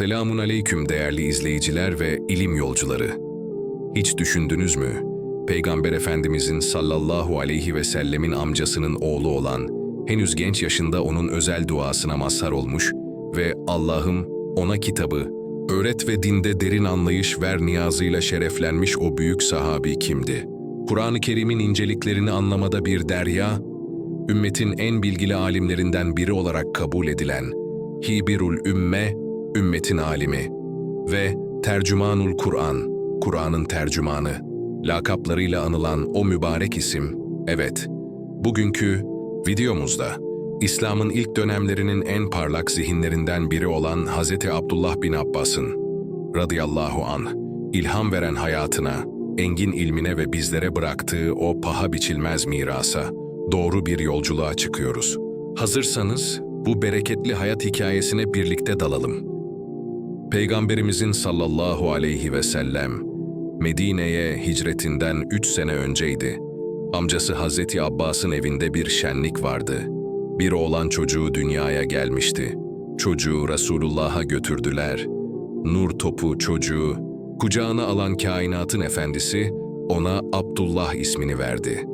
Selamun aleyküm değerli izleyiciler ve ilim yolcuları. Hiç düşündünüz mü? Peygamber Efendimizin sallallahu aleyhi ve sellemin amcasının oğlu olan, henüz genç yaşında onun özel duasına mazhar olmuş ve Allah'ım ona kitabı, öğret ve dinde derin anlayış ver niyazıyla şereflenmiş o büyük sahabi kimdi? Kur'an-ı Kerim'in inceliklerini anlamada bir derya, ümmetin en bilgili alimlerinden biri olarak kabul edilen Hibirul Ümme, ümmetin alimi ve Tercümanul Kur'an, Kur'an'ın tercümanı, lakaplarıyla anılan o mübarek isim, evet, bugünkü videomuzda İslam'ın ilk dönemlerinin en parlak zihinlerinden biri olan Hz. Abdullah bin Abbas'ın radıyallahu an ilham veren hayatına, engin ilmine ve bizlere bıraktığı o paha biçilmez mirasa doğru bir yolculuğa çıkıyoruz. Hazırsanız bu bereketli hayat hikayesine birlikte dalalım. Peygamberimizin sallallahu aleyhi ve sellem Medine'ye hicretinden üç sene önceydi. Amcası Hazreti Abbas'ın evinde bir şenlik vardı. Bir oğlan çocuğu dünyaya gelmişti. Çocuğu Resulullah'a götürdüler. Nur topu çocuğu, kucağına alan kainatın efendisi ona Abdullah ismini verdi.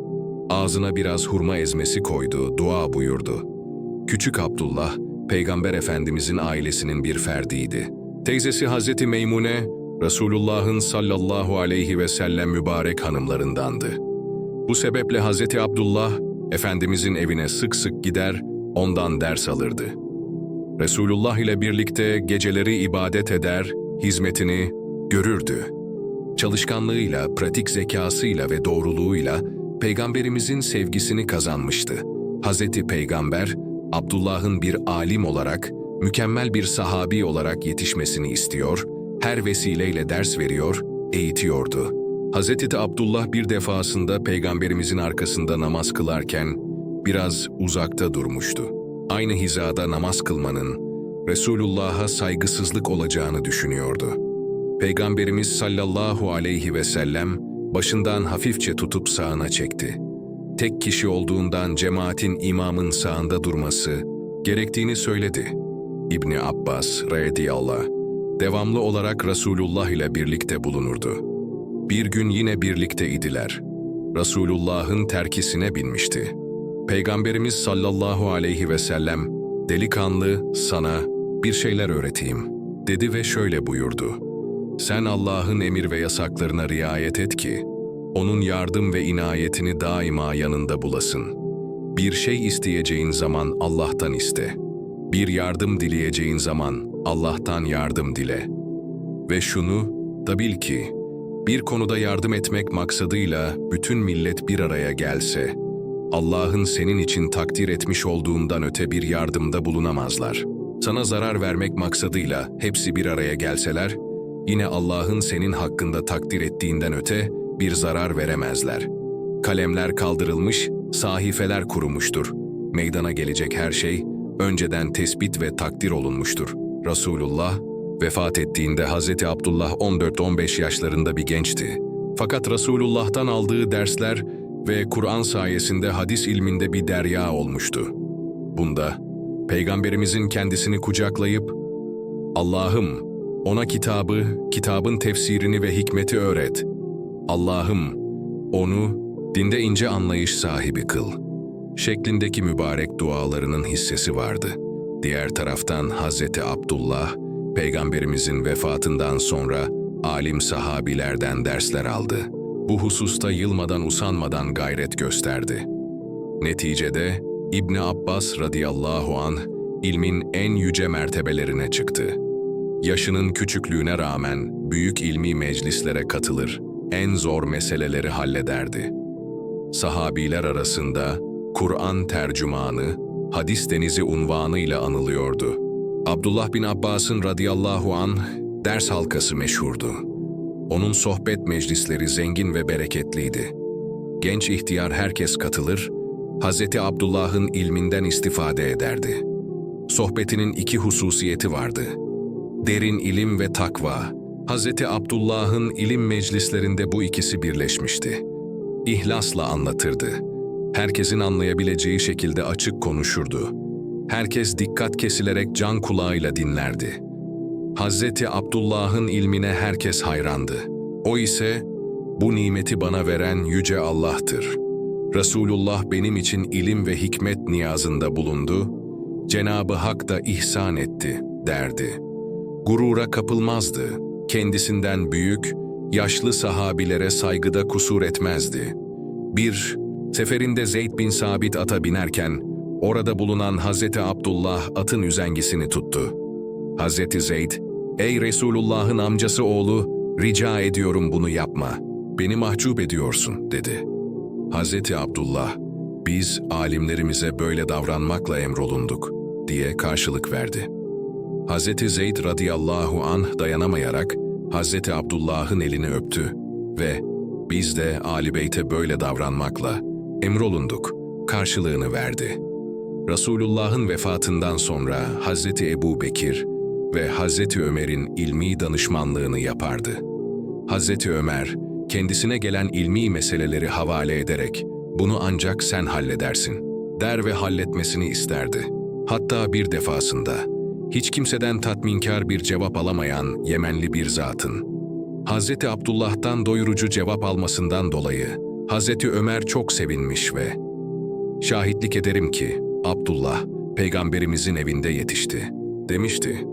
Ağzına biraz hurma ezmesi koydu, dua buyurdu. Küçük Abdullah, Peygamber Efendimizin ailesinin bir ferdiydi. Teyzesi Hazreti Meymune, Resulullah'ın sallallahu aleyhi ve sellem mübarek hanımlarındandı. Bu sebeple Hazreti Abdullah, Efendimizin evine sık sık gider, ondan ders alırdı. Resulullah ile birlikte geceleri ibadet eder, hizmetini görürdü. Çalışkanlığıyla, pratik zekasıyla ve doğruluğuyla Peygamberimizin sevgisini kazanmıştı. Hazreti Peygamber, Abdullah'ın bir alim olarak, mükemmel bir sahabi olarak yetişmesini istiyor, her vesileyle ders veriyor, eğitiyordu. Hazreti Abdullah bir defasında Peygamberimizin arkasında namaz kılarken biraz uzakta durmuştu. Aynı hizada namaz kılmanın Resulullah'a saygısızlık olacağını düşünüyordu. Peygamberimiz sallallahu aleyhi ve sellem başından hafifçe tutup sağına çekti. Tek kişi olduğundan cemaatin imamın sağında durması gerektiğini söyledi. İbni Abbas radıyallahu devamlı olarak Resulullah ile birlikte bulunurdu. Bir gün yine birlikte idiler. Resulullah'ın terkisine binmişti. Peygamberimiz sallallahu aleyhi ve sellem, delikanlı sana bir şeyler öğreteyim dedi ve şöyle buyurdu. Sen Allah'ın emir ve yasaklarına riayet et ki, onun yardım ve inayetini daima yanında bulasın. Bir şey isteyeceğin zaman Allah'tan iste. Bir yardım dileyeceğin zaman Allah'tan yardım dile. Ve şunu da bil ki, bir konuda yardım etmek maksadıyla bütün millet bir araya gelse, Allah'ın senin için takdir etmiş olduğundan öte bir yardımda bulunamazlar. Sana zarar vermek maksadıyla hepsi bir araya gelseler, yine Allah'ın senin hakkında takdir ettiğinden öte bir zarar veremezler. Kalemler kaldırılmış, sahifeler kurumuştur. Meydana gelecek her şey önceden tespit ve takdir olunmuştur. Resulullah vefat ettiğinde Hazreti Abdullah 14-15 yaşlarında bir gençti. Fakat Resulullah'tan aldığı dersler ve Kur'an sayesinde hadis ilminde bir derya olmuştu. Bunda Peygamberimizin kendisini kucaklayıp Allah'ım ona kitabı, kitabın tefsirini ve hikmeti öğret. Allah'ım onu dinde ince anlayış sahibi kıl. Şeklindeki mübarek dualarının hissesi vardı. Diğer taraftan Hazreti Abdullah, Peygamberimizin vefatından sonra alim sahabilerden dersler aldı. Bu hususta yılmadan usanmadan gayret gösterdi. Neticede İbni Abbas radıyallahu an ilmin en yüce mertebelerine çıktı. Yaşının küçüklüğüne rağmen büyük ilmi meclislere katılır, en zor meseleleri hallederdi. Sahabiler arasında Kur'an tercümanı, hadis denizi unvanıyla anılıyordu. Abdullah bin Abbas'ın radıyallahu an ders halkası meşhurdu. Onun sohbet meclisleri zengin ve bereketliydi. Genç ihtiyar herkes katılır, Hazreti Abdullah'ın ilminden istifade ederdi. Sohbetinin iki hususiyeti vardı. Derin ilim ve takva. Hazreti Abdullah'ın ilim meclislerinde bu ikisi birleşmişti. İhlasla anlatırdı. Herkesin anlayabileceği şekilde açık konuşurdu. Herkes dikkat kesilerek can kulağıyla dinlerdi. Hazreti Abdullah'ın ilmine herkes hayrandı. O ise, bu nimeti bana veren Yüce Allah'tır. Resulullah benim için ilim ve hikmet niyazında bulundu, Cenabı Hak da ihsan etti, derdi. Gurura kapılmazdı, kendisinden büyük, yaşlı sahabilere saygıda kusur etmezdi. Bir, seferinde Zeyd bin Sabit ata binerken, orada bulunan Hazreti Abdullah atın üzengisini tuttu. Hazreti Zeyd, ''Ey Resulullah'ın amcası oğlu, rica ediyorum bunu yapma. Beni mahcup ediyorsun.'' dedi. Hazreti Abdullah, ''Biz alimlerimize böyle davranmakla emrolunduk.'' diye karşılık verdi. Hazreti Zeyd radıyallahu anh dayanamayarak Hazreti Abdullah'ın elini öptü ve ''Biz de Ali Beyt'e böyle davranmakla emrolunduk.'' karşılığını verdi. Resulullah'ın vefatından sonra Hazreti Ebu Bekir ve Hazreti Ömer'in ilmi danışmanlığını yapardı. Hazreti Ömer, kendisine gelen ilmi meseleleri havale ederek, bunu ancak sen halledersin, der ve halletmesini isterdi. Hatta bir defasında, hiç kimseden tatminkar bir cevap alamayan Yemenli bir zatın, Hazreti Abdullah'tan doyurucu cevap almasından dolayı, Hazreti Ömer çok sevinmiş ve Şahitlik ederim ki Abdullah peygamberimizin evinde yetişti demişti.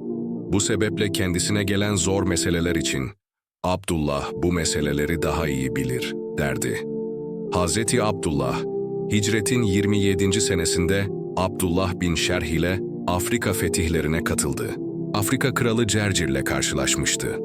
Bu sebeple kendisine gelen zor meseleler için Abdullah bu meseleleri daha iyi bilir derdi. Hazreti Abdullah hicretin 27. senesinde Abdullah bin Şerh ile Afrika fetihlerine katıldı. Afrika kralı Cercir ile karşılaşmıştı.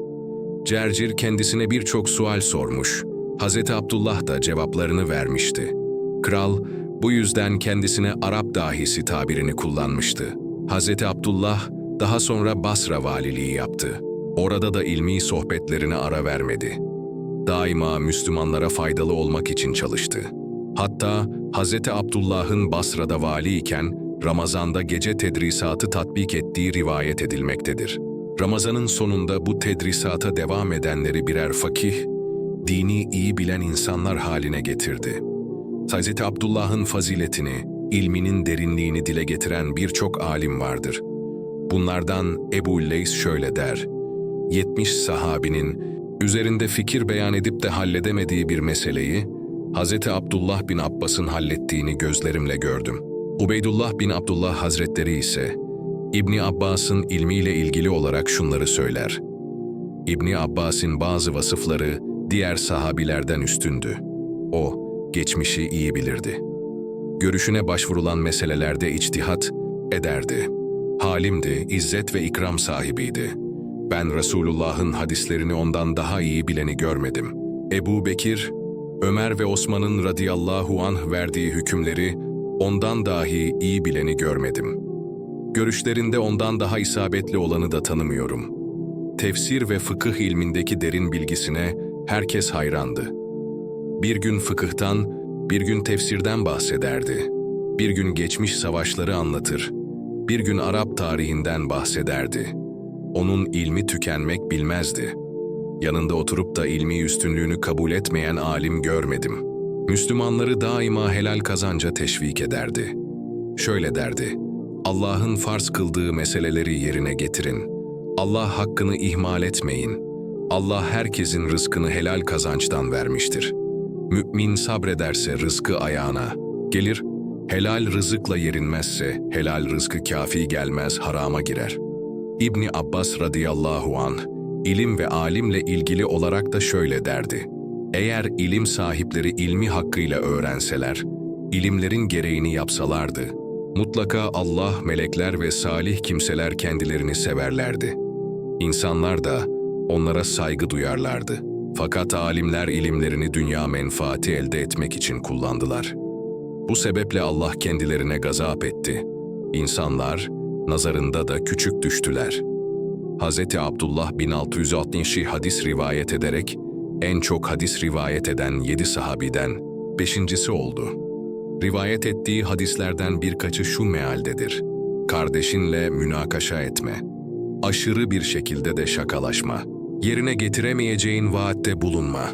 Cercir kendisine birçok sual sormuş. Hazreti Abdullah da cevaplarını vermişti. Kral bu yüzden kendisine Arap dahisi tabirini kullanmıştı. Hazreti Abdullah daha sonra Basra valiliği yaptı. Orada da ilmi sohbetlerine ara vermedi. Daima Müslümanlara faydalı olmak için çalıştı. Hatta Hazreti Abdullah'ın Basra'da vali iken Ramazan'da gece tedrisatı tatbik ettiği rivayet edilmektedir. Ramazanın sonunda bu tedrisata devam edenleri birer fakih, dini iyi bilen insanlar haline getirdi. Hz. Abdullah'ın faziletini, ilminin derinliğini dile getiren birçok alim vardır. Bunlardan Ebu Leys şöyle der, 70 sahabinin üzerinde fikir beyan edip de halledemediği bir meseleyi, Hz. Abdullah bin Abbas'ın hallettiğini gözlerimle gördüm. Ubeydullah bin Abdullah Hazretleri ise, İbni Abbas'ın ilmiyle ilgili olarak şunları söyler. İbni Abbas'ın bazı vasıfları diğer sahabilerden üstündü. O, geçmişi iyi bilirdi. Görüşüne başvurulan meselelerde içtihat ederdi. Halimdi, izzet ve ikram sahibiydi. Ben Resulullah'ın hadislerini ondan daha iyi bileni görmedim. Ebu Bekir, Ömer ve Osman'ın radıyallahu anh verdiği hükümleri ondan dahi iyi bileni görmedim. Görüşlerinde ondan daha isabetli olanı da tanımıyorum. Tefsir ve fıkıh ilmindeki derin bilgisine herkes hayrandı. Bir gün fıkıhtan, bir gün tefsirden bahsederdi. Bir gün geçmiş savaşları anlatır. Bir gün Arap tarihinden bahsederdi. Onun ilmi tükenmek bilmezdi. Yanında oturup da ilmi üstünlüğünü kabul etmeyen alim görmedim. Müslümanları daima helal kazanca teşvik ederdi. Şöyle derdi, Allah'ın farz kıldığı meseleleri yerine getirin. Allah hakkını ihmal etmeyin. Allah herkesin rızkını helal kazançtan vermiştir. Mümin sabrederse rızkı ayağına gelir, helal rızıkla yerinmezse helal rızkı kafi gelmez harama girer. İbni Abbas radıyallahu an ilim ve alimle ilgili olarak da şöyle derdi. Eğer ilim sahipleri ilmi hakkıyla öğrenseler, ilimlerin gereğini yapsalardı, mutlaka Allah, melekler ve salih kimseler kendilerini severlerdi. İnsanlar da onlara saygı duyarlardı. Fakat alimler ilimlerini dünya menfaati elde etmek için kullandılar. Bu sebeple Allah kendilerine gazap etti. İnsanlar nazarında da küçük düştüler. Hz. Abdullah 1660 hadis rivayet ederek en çok hadis rivayet eden yedi sahabiden beşincisi oldu. Rivayet ettiği hadislerden birkaçı şu mealdedir. Kardeşinle münakaşa etme. Aşırı bir şekilde de şakalaşma. Yerine getiremeyeceğin vaatte bulunma.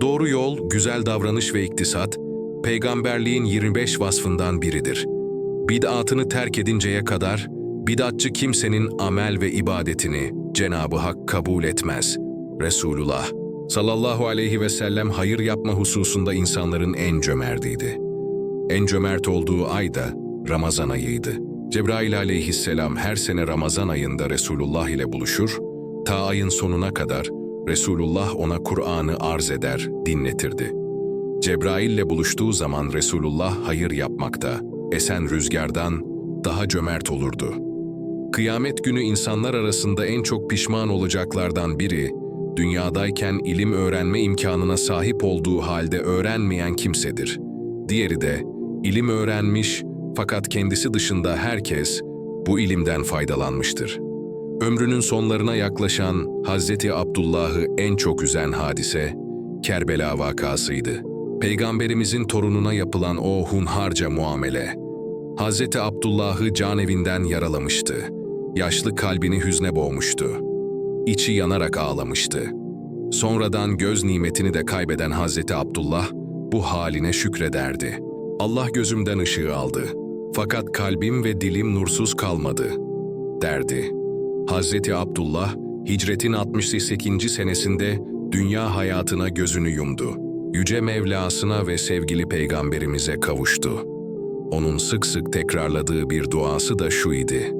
Doğru yol, güzel davranış ve iktisat, peygamberliğin 25 vasfından biridir. Bid'atını terk edinceye kadar, bidatçı kimsenin amel ve ibadetini Cenabı Hak kabul etmez. Resulullah sallallahu aleyhi ve sellem hayır yapma hususunda insanların en cömertiydi. En cömert olduğu ay da Ramazan ayıydı. Cebrail aleyhisselam her sene Ramazan ayında Resulullah ile buluşur, ta ayın sonuna kadar Resulullah ona Kur'an'ı arz eder, dinletirdi. Cebrail ile buluştuğu zaman Resulullah hayır yapmakta, esen rüzgardan daha cömert olurdu. Kıyamet günü insanlar arasında en çok pişman olacaklardan biri, dünyadayken ilim öğrenme imkanına sahip olduğu halde öğrenmeyen kimsedir. Diğeri de ilim öğrenmiş fakat kendisi dışında herkes bu ilimden faydalanmıştır. Ömrünün sonlarına yaklaşan Hazreti Abdullah'ı en çok üzen hadise Kerbela vakasıydı. Peygamberimizin torununa yapılan o hunharca muamele, Hazreti Abdullah'ı canevinden yaralamıştı. Yaşlı kalbini hüzne boğmuştu. İçi yanarak ağlamıştı. Sonradan göz nimetini de kaybeden Hazreti Abdullah bu haline şükrederdi. Allah gözümden ışığı aldı. Fakat kalbim ve dilim nursuz kalmadı, derdi. Hazreti Abdullah, hicretin 68. senesinde dünya hayatına gözünü yumdu. Yüce Mevlasına ve sevgili peygamberimize kavuştu. Onun sık sık tekrarladığı bir duası da şu idi.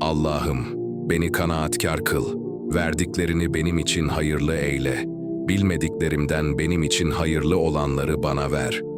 Allah'ım beni kanaatkar kıl, verdiklerini benim için hayırlı eyle, bilmediklerimden benim için hayırlı olanları bana ver.''